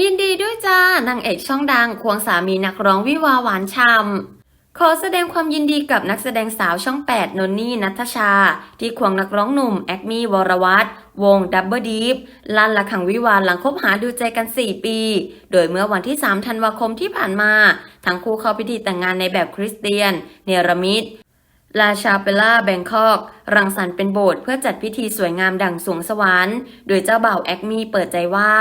ยินดีด้วยจ้านางเอกช่องดังควงสามีนักร้องวิวาหวานช่ำขอแสดงความยินดีกับนักแสดงสาวช่อง 8 นนนี่นัทชา ที่ควงนักร้องหนุ่ม แอคมี่วรวัตรวงดับเบิลดีฟลั่นละขังวิวาหลังคบหาดูใจกัน 4 ปี โดยเมื่อวันที่ 3 ธันวาคมที่ผ่านมา ทั้งคู่เข้าพิธีแต่งงานในแบบคริสเตียน เนรมิตลาชาเปล่าแบงคอก รังสรรค์เป็นโบสถ์เพื่อจัดพิธีสวยงามดั่งสวงสวรรค์ โดยเจ้าบ่าวแอคมีเปิดใจว่า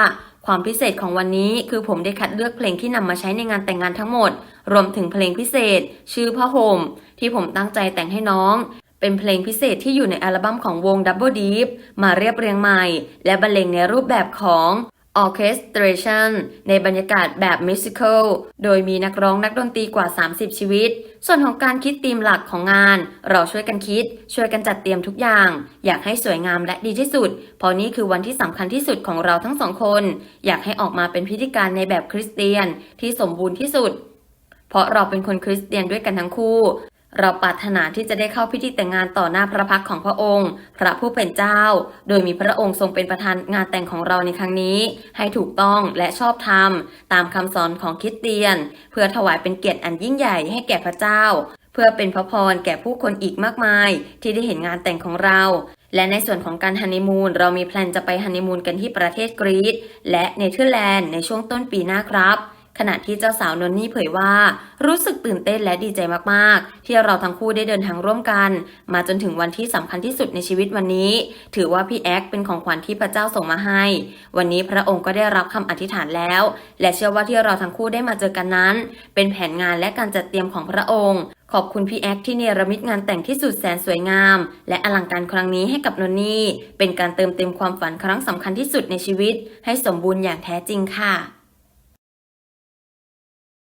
ความพิเศษของวันนี้คือผมได้คัดเลือกเพลงที่นำมาใช้ในงานแต่งงานทั้งหมด รวมถึงเพลงพิเศษ ชื่อพ่อห่มที่ผมตั้งใจแต่งให้น้อง เป็นเพลงพิเศษที่อยู่ในอัลบั้มของวง Double Deep มาเรียบเรียงใหม่ และบรรเลงในรูปแบบของ Orchestration ในบรรยากาศแบบ Musical โดยมีนักร้องนักดนตรีกว่า 30 ชีวิต ส่วนของการคิดธีมหลักของงาน เราช่วยกันคิด ช่วยกันจัดเตรียมทุกอย่าง อยากให้สวยงามและดีที่สุด เพราะนี่คือวันที่สำคัญที่สุดของเราทั้งสองคน อยากให้ออกมาเป็นพิธีการในแบบคริสเตียนที่สมบูรณ์ที่สุด เพราะเราเป็นคนคริสเตียนด้วยกันทั้งคู่ เราปรารถนาที่จะได้เข้าพิธีแต่งงานต่อหน้าพระพักของพระองค์ พระผู้เป็นเจ้า โดยมีพระองค์ทรงเป็นประธานงานแต่งของเราในครั้งนี้ ให้ถูกต้องและชอบธรรม ตามคำสอนของคริสเตียน เพื่อถวายเป็นเกียรติอันยิ่งใหญ่ให้แก่พระเจ้า เพื่อเป็นพระพรแก่ผู้คนอีกมากมาย ที่ได้เห็นงานแต่งของเรา และในส่วนของการฮันนีมูนเรามีแพลนจะไปฮันนีมูนกันที่ประเทศกรีซและเนเธอร์แลนด์ในช่วงต้นปีหน้าครับ ขณะที่เจ้าสาวนนนี่เผยว่า รู้สึกตื่นเต้นและดีใจมากๆ ที่เราทั้งคู่ได้เดินทางร่วมกัน มาจนถึงวันที่สำคัญที่สุดในชีวิตวันนี้ ถือว่าพี่แอ๊กเป็นของขวัญที่พระเจ้าส่งมาให้ วันนี้พระองค์ก็ได้รับคำอธิษฐานแล้ว และเชื่อว่าที่เราทั้งคู่ได้มาเจอกันนั้น เป็นแผนงานและการจัดเตรียมของพระองค์ขอบคุณพี่แอ๊กที่เนรมิตงานแต่งที่สุดแสนสวยงาม และอลังการครั้งนี้ให้กับนนนี่ เป็นการเติมเต็มความฝันครั้งสำคัญที่สุดในชีวิต ให้สมบูรณ์อย่างแท้จริงค่ะ